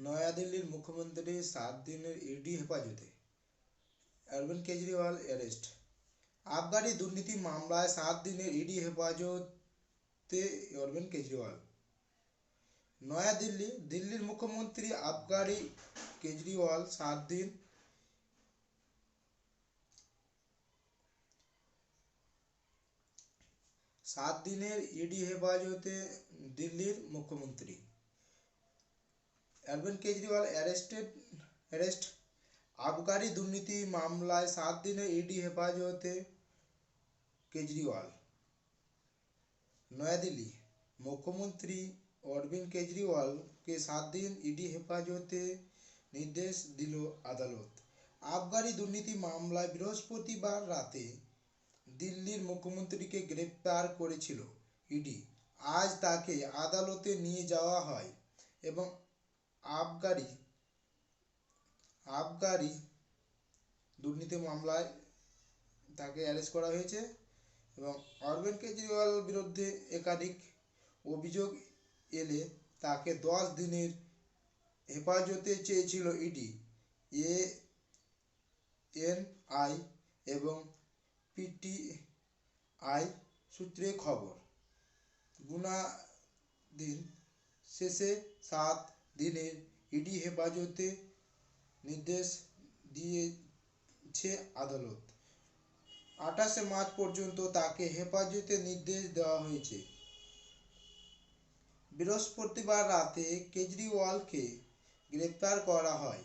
নয়াদিল্লির মুখ্যমন্ত্রী সাত দিনের ইডি হেফাজতে। অরবিন্দ কেজরিওয়াল অ্যারেস্ট। আবগারি দুর্নীতি মামলায় সাত দিনের ইডি হেফাজতে অরবিন্দ কেজরিওয়াল। নয়াদিল্লি, দিল্লির মুখ্যমন্ত্রী আবগারি কেজরিওয়াল সাত দিন সাত দিনের ইডি হেফাজতে দিল্লির মুখ্যমন্ত্রী। Arvind Kejriwal arrested, arrest. আবগারি দুর্নীতি মামলায় সাত দিনের ইডি হেফাজতে কেজরিওয়াল। নয়াদিল্লি, মুখ্যমন্ত্রী অরবিন্দ কেজরিওয়ালকে সাত দিন ইডি হেফাজতে নির্দেশ দিল আদালত। আবগারি দুর্নীতি মামলায় বৃহস্পতিবার রাতে দিল্লির মুখ্যমন্ত্রীকে গ্রেপ্তার করেছিল ইডি আজ তাকে আদালতে নিয়ে যাওয়া হয় এবং আবগারি আবগারি দুর্নীতি মামলায় তাকে অ্যারেস্ট করা হয়েছে এবং অরবিন্দ কেজরিওয়াল বিরুদ্ধে একাধিক অভিযোগ এলে তাকে দশ দিনের হেফাজতে চেয়েছিল ইডি, এ এনআই এবং পিটিআই সূত্রে খবর। গুনাদিন শেষে সাত দিনের ইডি হেফাজতে নির্দেশ দিয়েছে আদালত। আঠাশে মার্চ পর্যন্ত তাকে হেফাজতে নির্দেশ দেওয়া হয়েছে। বৃহস্পতিবার রাতে কেজরিওয়ালকে গ্রেপ্তার করা হয়।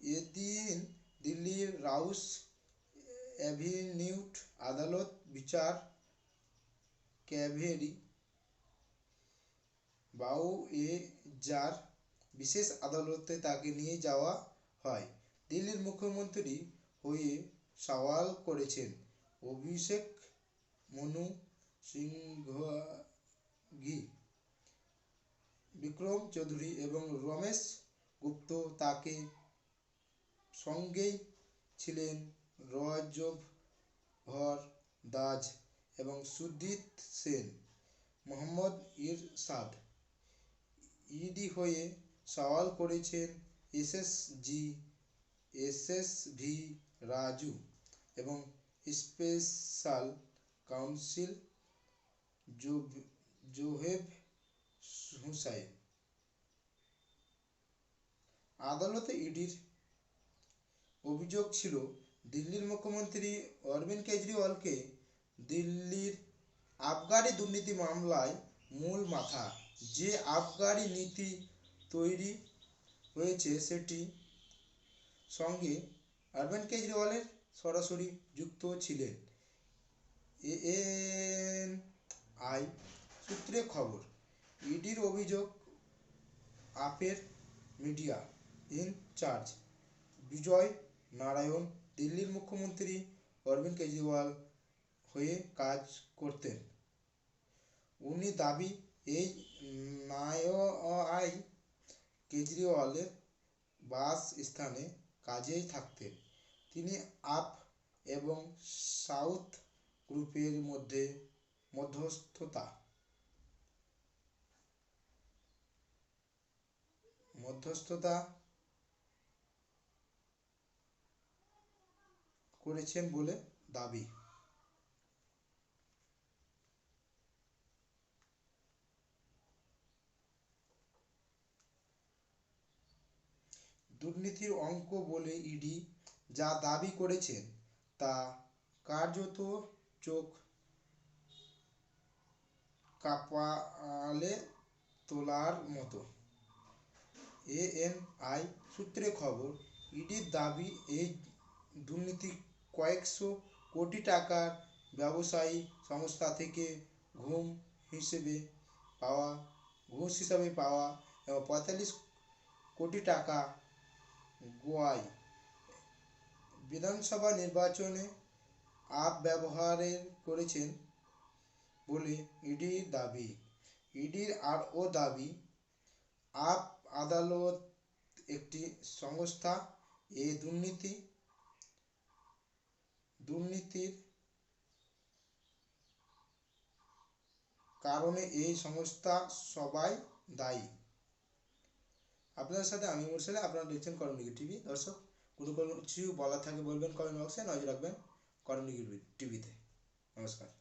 এদিন দিল্লির রাউস অ্যাভিনিউট আদালত বিচার ক্যাভেরি বাউ এ যার বিশেষ আদালতে তাকে নিয়ে যাওয়া হয়। দিল্লির মুখ্যমন্ত্রী হয়ে সওয়াল করেছেন, অভিষেক মনু সিংঘি বিক্রম চৌধুরী এবং রমেশ গুপ্ত তাকে সঙ্গেই ছিলেন রজভর দাজ এবং সুজিত সেন, মোহাম্মদ ইরশাদ। ইডি হয়ে সওয়াল করেছেন এসএসজি এসএসভি রাজু এবং স্পেশাল কাউন্সিল জোহেব হুসাইন। আদালতে ইডির অভিযোগ ছিল, দিল্লির মুখ্যমন্ত্রী অরবিন্দ কেজরিওয়ালকে দিল্লির আবগারি দুর্নীতি মামলায় মূল মাথা, যে আবগারি নীতি তৈরি হয়েছে সেটি সঙ্গে অরবিন্দ কেজরিওয়ালের সরাসরি যুক্ত ছিলেন। এএনআই সূত্রে খবর, ইডির অভিযোগ, আপের মিডিয়া ইনচার্জ বিজয় নারায়ণ দিল্লির মুখ্যমন্ত্রী অরবিন্দ কেজরিওয়াল হয়ে কাজ করতেন। উনি দাবি, এই নায়আই কেজরিওয়ালের বাস স্থানে কাজেই থাকতেন। তিনি আপ এবং সাউথ গ্রুপের মধ্যে মধ্যস্থতা মধ্যস্থতা করেছেন বলে দাবি। দুর্নীতির অঙ্ক বলে ইডি যা দাবি করেছেন তা কার্যত চোখ কপালে তোলার মতো। এএনআই সূত্রে খবর, ইডির দাবি এই দুর্নীতি কয়েকশো কোটি টাকার ব্যবসায়ী সংস্থা থেকে ঘুম হিসেবে পাওয়া, ঘুষ হিসাবে পাওয়া এবং পঁয়তাল্লিশ কোটি টাকা গোয়ায় বিধানসভা নির্বাচনে আপ ব্যবহারের করেছেন বলে ইডির দাবি। ইডির আরও দাবি, আপ আদালত একটি সংস্থা এই দুর্নীতি, দুর্নীতির কারণে এই সংস্থা সবাই দায়ী। আপনাদের সাথে আমি মুরসালে আপনারা দেখছেন করণিকি টিভি। দর্শক কোনো কোনো কিছু বলার থাকে বলবেন কমেন্ট বক্সে নজর রাখবেন করণিকি টিভিতে। নমস্কার।